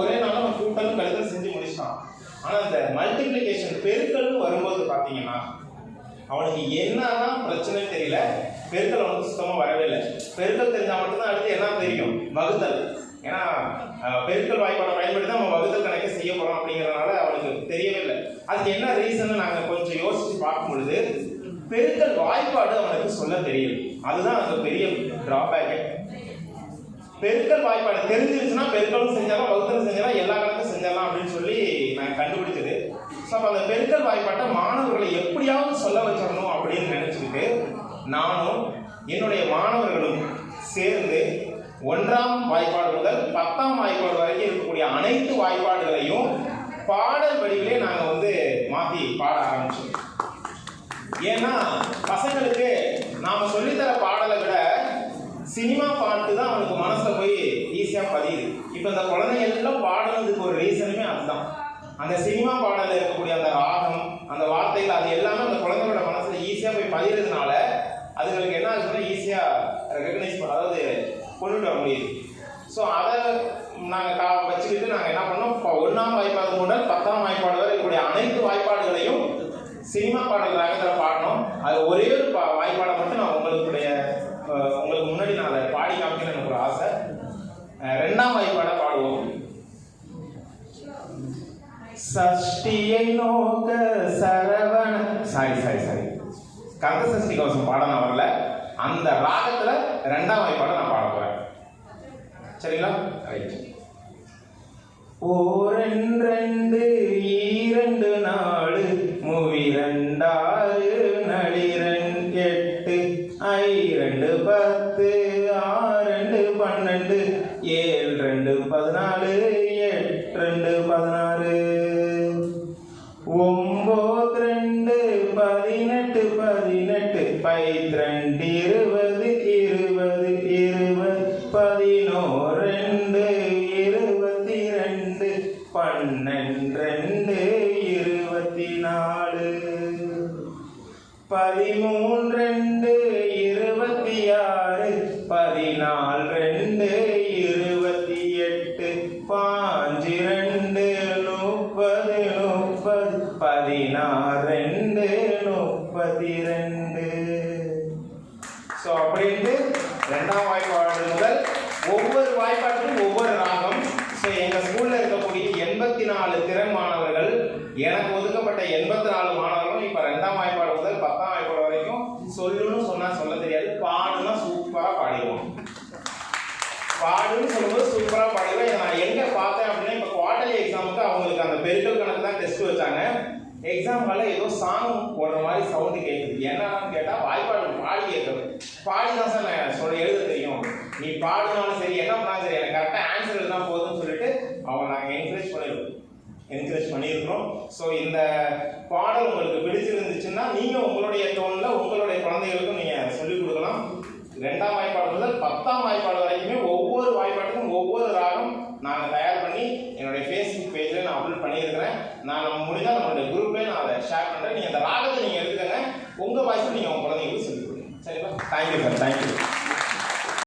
ஒரே நாள் அவன் கூட்டலும் கழுதல் செஞ்சு முடிச்சிட்டான் ஆனால் இந்த மல்டிப்ளிகேஷன் பெருக்கல்னு வரும்போது பார்த்தீங்கன்னா அவனுக்கு என்னதான் பிரச்சனை தெரியல பெருக்கல் அவனுக்கு சுத்தமாக வரவே இல்லை. பெருக்கல் தெரிஞ்சால் மட்டும்தான் அடுத்து என்ன தெரியும். வகுத்தல். ஏன்னா பெருக்கள் பெருக்கல் வாய்ப்பாடை பயன்படுத்தி தான் நம்ம வகுத்தல் கணக்கை செய்ய போகிறோம் அப்படிங்கறதுனால அவனுக்கு தெரியவே இல்லை. அதுக்கு என்ன ரீசன் நாங்கள் கொஞ்சம் யோசிச்சு பார்க்கும் பொழுது பெருக்கல் வாய்ப்பாடு அவனுக்கு சொல்ல தெரியல அதுதான் அந்த பெரிய டிராபேக் பெருக்கல் வாய்ப்பாடு. தெரிஞ்சிருச்சுன்னா பெருக்கலும் செஞ்சாலும் வகுத்தலும் செஞ்சாலும் எல்லா கணக்கும் செஞ்சிடலாம் அப்படின்னு சொல்லி நான் கண்டுபிடிச்சது. ஸோ அப்போ அந்த பெருக்கல் வாய்ப்பாட்டை மாணவர்களை எப்படியாவது சொல்ல வச்சிடணும் அப்படின்னு நினைச்சுக்கிட்டு நானும் என்னுடைய மாணவர்களும் சேர்ந்து ஒன்றாம் வாய்ப்பாடு முதல் பத்தாம் வாய்ப்பாடு வரைக்கும் இருக்கக்கூடிய அனைத்து வாய்ப்பாடுகளையும் பாடல் வடிவிலே நாங்கள் வந்து மாற்றி பாட ஆரம்பிச்சோம். ஏன்னா பசங்களுக்கு நாம் சொல்லித்தர பாடலை விட சினிமா பாட்டு தான் அவனுக்கு மனசுல போய் ஈஸியாக பதியுது. இப்போ இந்த குழந்தைங்க எல்லாம் பாடுறதுக்கு ஒரு ரீசனுமே அதுதான். அந்த சினிமா பாடலில் இருக்கக்கூடிய அந்த ராகம் அந்த வார்த்தைகள் அது எல்லாமே அந்த குழந்தைங்களோட மனசில் ஈஸியாக போய் பதிகிறதுனால அதுங்களுக்கு என்ன ஆகுதுன்னா ஈஸியாக ரெக்கக்னைஸ் பண்ண அதாவது கொண்டுட்டு வர முடியுது. ஸோ அதை நாங்கள் கா வச்சுக்கிட்டு நாங்கள் என்ன பண்ணோம்? இப்போ ஒன்றாம் வாய்ப்பாடு முதல் பத்தாம் வாய்ப்பாடு வரை இருக்கக்கூடிய அனைத்து வாய்ப்பாடுகளையும் சினிமா பாடல் ராகத்தில் பாடணும். அது ஒரே ஒரு பா வாய்ப்பாடை மட்டும் நான் உங்களுக்குடைய உங்களுக்கு முன்னாடி நான் அதை பாடி காமிக்கணும்னு எனக்கு ஒரு ஆசை. ரெண்டாம் வாய்ப்பாட பாடுவோம். சஷ்டியை நோக்க Saravana sorry sorry sorry Kanda Sashti Kavasam பாட நான் வரல. அந்த ராகத்துல ரெண்டாம் வாய்ப்பாட நான் பாட போறேன். சரிங்களா? ரைட் ஓரெண்டு ஈரண்டு நாலு மூவி ரெண்டாறு ரெண்டு ஏழு ரெண்டு பதினாலு ஏழு ரெண்டு பதினாறு. ஒம்பது ரெண்டு பதினெட்டு பதினெட்டு. பைத்திரண்டு இருபது இருபது இருபது. பதினோரு ரெண்டு இருபத்தி ரெண்டு. பன்னெண்டு ரெண்டு இருபத்தி நாலு. பதிமூன்று ரெண்டு இருபத்தி ஆறு. ரெண்டு முப்பத்தி ரெண்டு ஸோ அப்படின்ட்டு ரெண்டாம் வாய்ப்பாடு முதல் ஒவ்வொரு வாய்ப்பாட்டுக்கும் ஒவ்வொரு ராகம். ஸோ எங்கள் ஸ்கூலில் இருக்கக்கூடிய எண்பத்தி நாலு திறன் மாணவர்கள் எனக்கு ஒதுக்கப்பட்ட எண்பத்தி நாலு மாணவர்களும் இப்போ ரெண்டாம் வாய்ப்பாடு முதல் பத்தாம் வாய்ப்பாடு வரைக்கும் சொல்லணும்னு சொன்னால் சொல்ல தெரியாது. பாடுனா சூப்பராக பாடிடுவோம். பாடுன்னு சொல்லும்போது சூப்பராக பாடிடுவோம் நான் என்னன்னு கேட்டால் வாய்ப்பாடு பாடி கேட்குறது பாடி தான் சார் நான் சொல்ல எழுத தெரியும். நீ பாடினாலும் சரி என்ன பண்ணாலும் சரி எனக்கு கரெக்டாக ஆன்சர் எழுதினா போதும்னு சொல்லிட்டு அவங்க நாங்கள் என்கரேஜ் பண்ணிடுவோம் என்கரேஜ் பண்ணியிருக்கிறோம் ஸோ இந்த பாடல் உங்களுக்கு பிடிச்சிருந்துச்சுன்னா நீங்கள் உங்களுடைய டோனில் உங்களுடைய குழந்தைகளுக்கும் நீங்கள் சொல்லிக் கொடுக்கலாம். ரெண்டாம் வாய்ப்பாடு முதல் பத்தாம் வாய்ப்பாடு வரைக்குமே